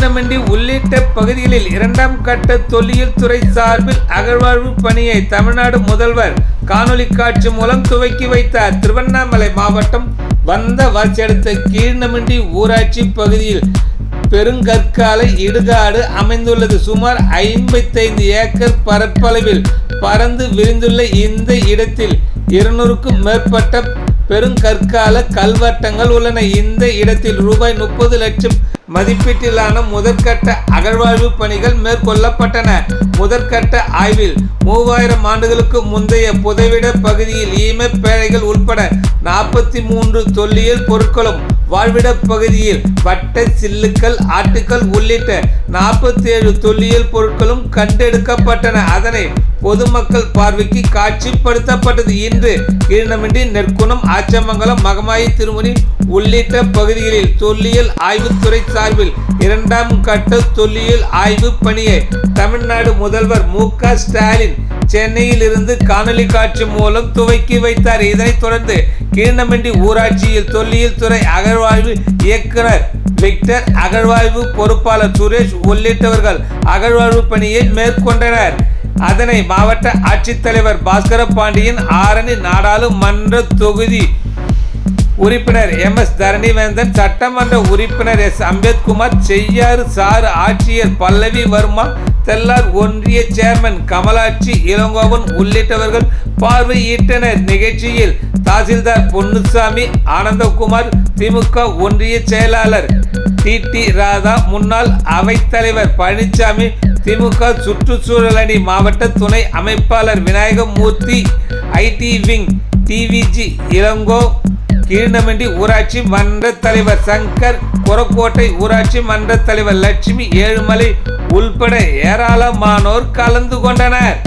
கீழ்நமண்டி உள்ளிட்ட பகுதிகளில் இரண்டாம் கட்ட தொல்லியல் துறை சார்பில் அகழ்வாழ்வு பணியை தமிழ்நாடு முதல்வர் காணொலி காட்சி மூலம் துவக்கி வைத்தார். திருவண்ணாமலை மாவட்டம் வந்த வாச்செடுத்த கீழ்நமண்டி ஊராட்சி பகுதியில் பெருங்கற்கால இடுகாடு அமைந்துள்ளது. சுமார் ஐம்பத்தைந்து ஏக்கர் பரப்பளவில் பறந்து விரிந்துள்ள இந்த இடத்தில் இருநூறுக்கும் மேற்பட்ட பெருங்கற்கால கல்வட்டங்கள் உள்ளன. இந்த இடத்தில் ரூபாய் முப்பது லட்சம் மதிப்பீட்டிலான முதற்கட்ட அகழ்வாய்வு பணிகள் மேற்கொள்ளப்பட்டன. முதற்கட்ட ஆய்வில் மூவாயிரம் ஆண்டுகளுக்கு முந்தைய புதைவிட பகுதியில் ஈம பேழைகள் உட்பட நாற்பத்தி மூன்று தொல்லியல் பொருட்களும் வாழ்விட பகுதியில் வட்ட சில்லுக்கள் ஆட்டுக்கள் உள்ளிட்ட நாற்பத்தி ஏழு தொல்லியல் பொருட்களும் கண்டெடுக்கப்பட்டன. அதனை பொதுமக்கள் பார்வைக்கு காட்சிப்படுத்தப்பட்டது. இன்று கீழ்நமின்றி நெற்குணம் ஆச்சமங்கலம் மகமாயி திருமணி உள்ளிட்ட பகுதிகளில் தொல்லியல் ஆய்வுத்துறை சார்பில் இரண்டாம் கட்ட தொல்லியல் ஆய்வு பணியை தமிழ்நாடு முதல்வர் மு க ஸ்டாலின் சென்னையில் இருந்து காணொலி காட்சி மூலம் துவக்கி வைத்தார். இதனைத் தொடர்ந்து கீழ்நமிண்டி ஊராட்சியில் தொல்லியல் துறை அகழ்வாய்வு இயக்குனர் விக்டர் அகழ்வாய்வு பொறுப்பாளர் சுரேஷ் உள்ளிட்டவர்கள் அகழ்வாய்வு பணியை மேற்கொண்டனர். அதனை மாவட்ட ஆட்சித்தலைவர் பாஸ்கர பாண்டியன் ஆரணி நாடாளுமன்ற தொகுதி உறுப்பினர் எம் எஸ் தரணிவேந்தன் சட்டமன்ற உறுப்பினர் எஸ் அம்பேத்குமார் செய்யாறு சாறு ஆட்சியர் பல்லவி வர்மா தெல்லார் ஒன்றிய சேர்மன் கமலாட்சி இளங்கோவன் உள்ளிட்டவர்கள் பார்வையிட்டனர். நிகழ்ச்சியில் தாசில்தார் பொன்னுசாமி ஆனந்தகுமார் திமுக ஒன்றிய செயலாளர் டி டி ராதா முன்னாள் அவைத்தலைவர் பழனிசாமி திமுக சுற்றுச்சூழல் அணி மாவட்ட துணை அமைப்பாளர் Vinayagamoorthy IT wing TVG Ilango Keezhnamandi ஊராட்சி மன்ற தலைவர் சங்கர் புறக்கோட்டை ஊராட்சி மன்ற தலைவர் லட்சுமி ஏழுமலை உள்பட ஏராளமானோர் கலந்து கொண்டனர்.